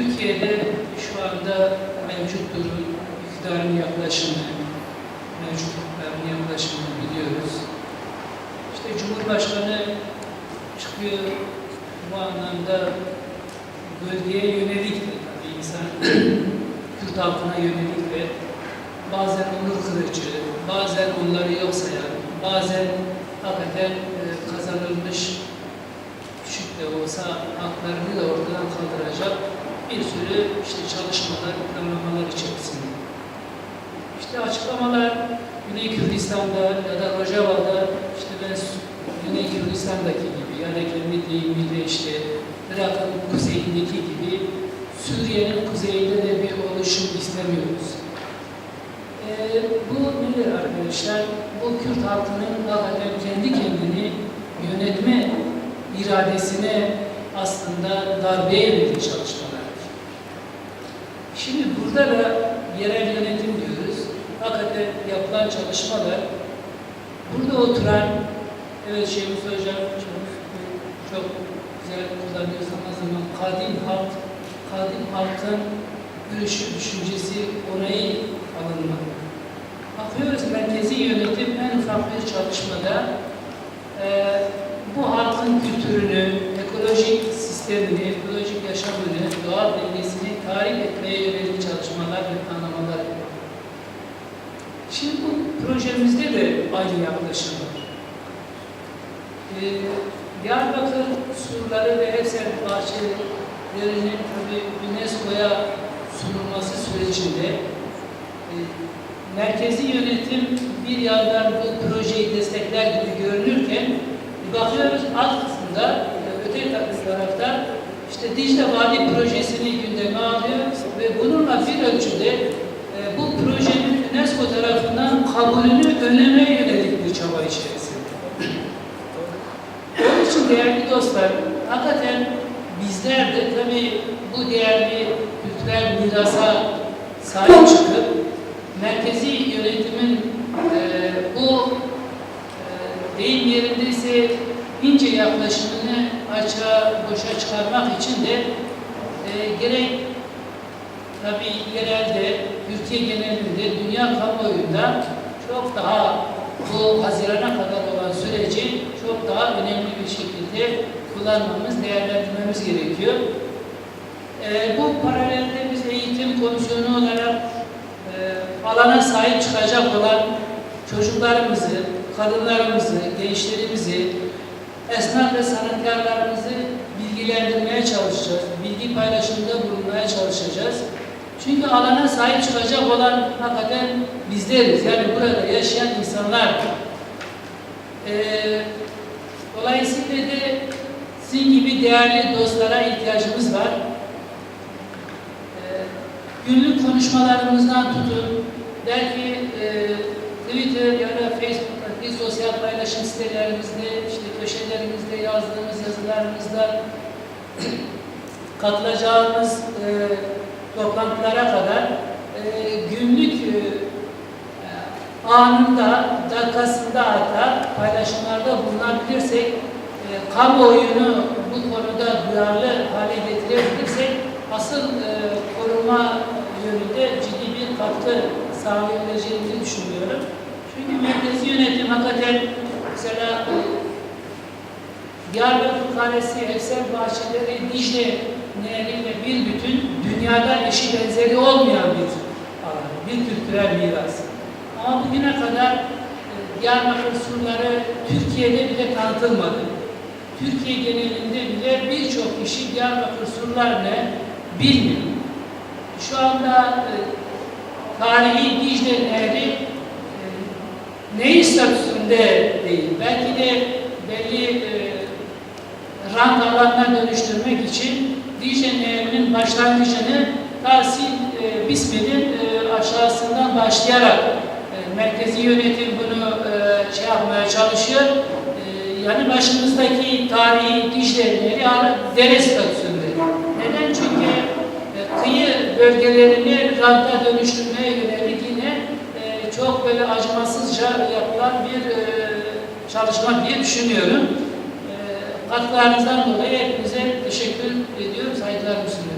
Türkiye'de şu anda mevcut durum, iktidarın yaklaşımı, mevcut iktidarın yaklaşımını biliyoruz. İşte Cumhurbaşkanı çıkıyor bu anlamda bölgeye yönelik de tabii insan Kürt halkına yönelik ve bazen onur kırıcı, bazen onları yok sayan, bazen hakikaten e, kazanılmış küçük de olsa haklarını da ortadan kaldıracak bir sürü işte çalışmalar, planlamalar içerisinde. İşte açıklamalar Güney Kürdistan'da ya da Rojava'da işte ben Güney Kürdistan'daki gibi ya da kendi deyimiyle işte Irak'ın kuzeyindeki gibi Suriye'nin kuzeyinde de bir oluşum istemiyoruz. Ee, bu nedir arkadaşlar? Bu Kürt halkının hakikaten kendi kendini yönetme iradesine aslında darbeye yönelik çalışmalardır. Şimdi burada da yerel yönetim diyoruz. Hakikaten yapılan çalışmalar burada oturan evet Şemuz Hocam çok, çok güzel kullanıyor zaman zaman kadim halk kadim halkın görüşü, düşüncesi, onayı alınmalı. Bakıyoruz merkezi yönetim en ufak bir çalışmada eee bu halkın kültürünü, ekolojik sistemini, ekolojik yaşamını, doğal dengesini tarif etmeye yönelik çalışmalar ve planlamalar yapıyor. Şimdi bu projemizde de aynı yaklaşım var. Ee, Diyarbakır surları ve Evsel bahçelerinin tabii UNESCO'ya sunulması sürecinde e, merkezi yönetim bir yandan bu projeyi destekler gibi görünürken bakıyoruz alt kısımda e, öte tarafta işte Dicle Vadi projesini gündeme alıyor ve bununla bir ölçüde e, bu UNESCO tarafından kabulünü önlemeye yönelik bir çaba içerisinde. Onun için değerli dostlar, hakikaten bizler de tabii bu değerli kültürel mirasa sahip çıkıp merkezi yönetimin e, bu e, deyim yerindeyse ince yaklaşımını açığa boşa çıkarmak için de e, gerek tabii yerelde, Türkiye genelinde, dünya kamuoyunda çok daha bu Haziran'a kadar olan süreci çok daha önemli bir şekilde kullanmamız, değerlendirmemiz gerekiyor. E, bu paralelde biz eğitim komisyonu olarak e, alana sahip çıkacak olan çocuklarımızı, kadınlarımızı, gençlerimizi, esnaf ve sanatkarlarımızı bilgilendirmeye çalışacağız. Bilgi paylaşımında bulunmaya çalışacağız. Çünkü alana sahip çıkacak olan hakikaten bizleriz. Yani burada yaşayan insanlar. Ee, dolayısıyla de sizin gibi değerli dostlara ihtiyacımız var. Ee, günlük konuşmalarımızdan tutun, belki e, Twitter ya da Facebook'taki sosyal paylaşım sitelerimizde, işte köşelerimizde yazdığımız yazılarımızda katılacağımız e, toplantılara kadar e, günlük e, anında, dakikasında hatta paylaşımlarda bulunabilirsek, e, kamuoyunu bu konuda duyarlı hale getirebilirsek asıl e, koruma yönünde ciddi bir katkı sağlayabileceğimizi düşünüyorum. Çünkü merkezi yönetim hakikaten mesela e, Diyarbakır Kalesi, Evsel Bahçeleri, Dicle Nehri'yle bir bütün dünyada eşi benzeri olmayan bir bir kültürel miras. Ama bugüne kadar e, Diyarbakır surları Türkiye'de bile tanıtılmadı. Türkiye genelinde bile birçok kişi Diyarbakır surlarını bilmiyor. Şu anda e, tarihi Dicle Nehri e, neyin statüsünde değil. Belki de belli e, rant alanına dönüştürmek için Nehri'nin başlangıcını Tahsil e, Bismil'in e, aşağısından başlayarak e, merkezi yönetim bunu e, şey yapmaya çalışıyor. E, yani başımızdaki tarihi Dicle Nehri dere statüsünde. Neden? Çünkü e, kıyı bölgelerini ranta dönüştürmeye yönelik yine e, çok böyle acımasızca yapılan bir e, çalışma diye düşünüyorum. E, katkılarınızdan dolayı hepinize alucinante.